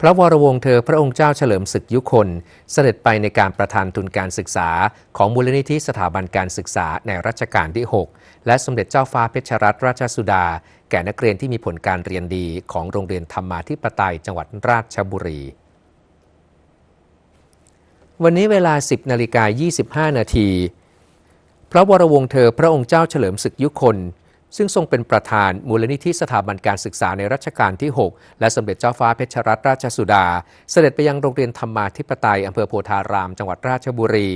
พระวรวงศ์เธอพระองค์เจ้าเฉลิมศึกยุคน เสด็จไปในการประทานทุนการศึกษา ของมูลนิธิสถาบันการศึกษาในรัชกาลที่ 6 และสมเด็จเจ้าฟ้าเพชรรัตนราชสุดา แก่นักเรียนที่มีผลการเรียนดีของโรงเรียนธรรมาธิปไตยจังหวัดราชบุรี วันนี้เวลา 10นาฬิกา25 นาที พระวรวงศ์เธอพระองค์เจ้าเฉลิมศึกยุคน ซึ่งทรงเป็นประธานมูลนิธิสถาบันการศึกษาในรัชกาลที่ 6 และสมเด็จเจ้าฟ้าเพชรรัตนราชสุดา เสด็จไปยังโรงเรียนธรรมาธิปไตยอำเภอโพธาราม จังหวัดราชบุรี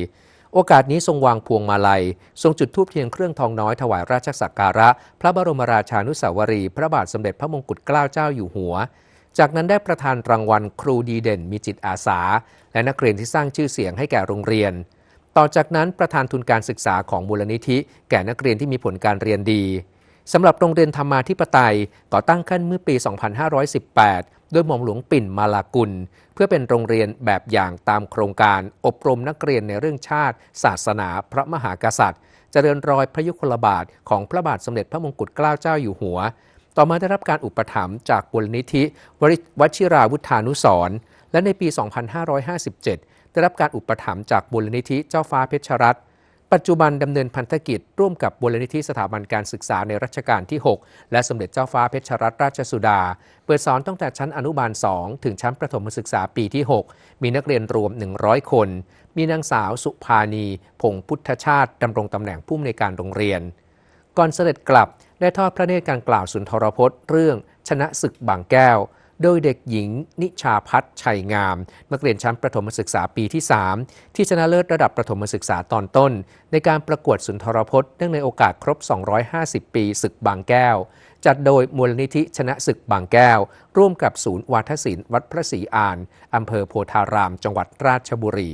โอกาสนี้ทรงวางพวงมาลัย ทรงจุดธูปเทียนเครื่องทองน้อยถวายราชสักการะ พระบรมราชานุสาวรี พระบาทสมเด็จพระมงกุฎเกล้าเจ้าอยู่หัว จากนั้นได้ประทานรางวัลครูดีเด่นมีจิตอาสา และนักเรียนที่สร้างชื่อเสียงให้แก่โรงเรียนต่อจากนั้นประธานทุนการศึกษาของมูลนิธิ แก่นักเรียนที่มีผลการเรียนดี สำหรับโรงเรียนธรรมาธิปไตยก่อตั้งขึ้นเมื่อปี 2518โดยหม่อมหลวงปิ่นมาลากุล เพื่อเป็นโรงเรียนแบบอย่างตามโครงการอบรมนักเรียนในเรื่องชาติ ศาสนา พระมหากษัตริย์เจริญรอยพระยุคลบาทของพระบาทสมเด็จพระมงกุฎเกล้าเจ้าอยู่หัว ต่อมาได้รับการอุปถัมภ์จากมูลนิธิวชิราวุธานุสรณ์และในปี 2557 ได้รับการอุปถัมภ์จากมูลนิธิเจ้าฟ้าเพชรรัตน์ ปัจจุบันดำเนินพันธกิจ ร่วมกับมูลนิธิสถาบันการศึกษาในรัชกาลที่ 6 และสมเด็จเจ้าฟ้าเพชรรัตนราชสุดา เปิดสอนตั้งแต่ชั้นอนุบาล 2 ถึงชั้นประถมศึกษาปีที่ 6 มีนักเรียนรวม 100 คน มีนางสาวสุภานีพงพุทธชาติดำรงตำแหน่งผู้อำนวยการโรงเรียน ก่อนเสด็จกลับได้ทอดพระเนตรการกล่าวสุนทรพจน์ เรื่องชนะศึกบางแก้ว โดยเด็กหญิง นิชาพัฒน์ชัยงาม นักเรียนชั้นประถมศึกษาปีที่ 3 ที่ชนะเลิศระดับประถมศึกษาตอนต้น ในการประกวดสุนทรพจน์เนื่องในโอกาสครบ 250 ปีศึกบางแก้ว จัดโดยมูลนิธิชนะศึกบางแก้ว ร่วมกับศูนย์วัฒศิลป์วัดพระศรีอานอำเภอโพธาราม จังหวัดราชบุรี